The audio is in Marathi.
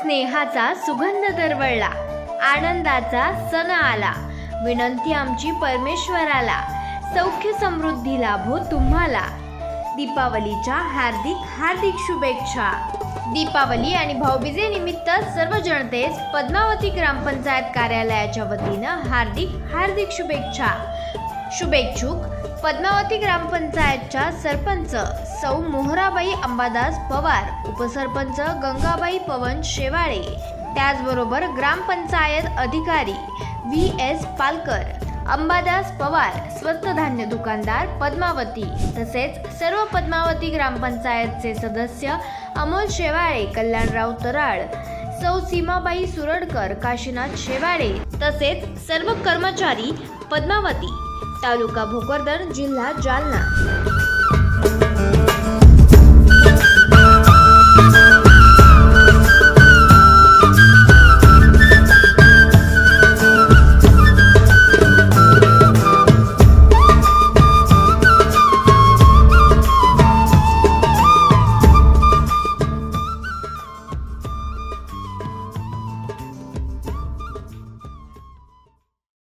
स्नेहाचा सुगंध दरवळला. आनंदाचा सण आला. विनंती आमची परमेश्वराला. सौख्य समृद्धी लाभो तुम्हाला. दीपावलीच्या हार्दिक हार्दिक शुभेच्छा. दीपावली आणि भाऊबीजेनिमित्त सर्व जनतेस पद्मावती ग्रामपंचायत कार्यालयाच्या वतीनं हार्दिक हार्दिक शुभेच्छा. शुभेच्छुक. पद्मावती ग्रामपंचायतच्या सरपंच सौ मोहराबाई अंबादास पवार उपसरपंच गंगाबाई पवन शेवाळे त्याचबरोबर ग्रामपंचायत अधिकारी व्ही एस पालकर अंबादास पवार स्वस्त धान्य दुकानदार पद्मावती तसेच सर्व पद्मावती ग्रामपंचायतचे सदस्य अमोल शेवाळे कल्याणराव तराळ सौ सीमाबाई सुरडकर काशीनाथ शेवाळे तसेच सर्व कर्मचारी पद्मावती. તાલુકા ભોકરદન જિલ્લા જાલના.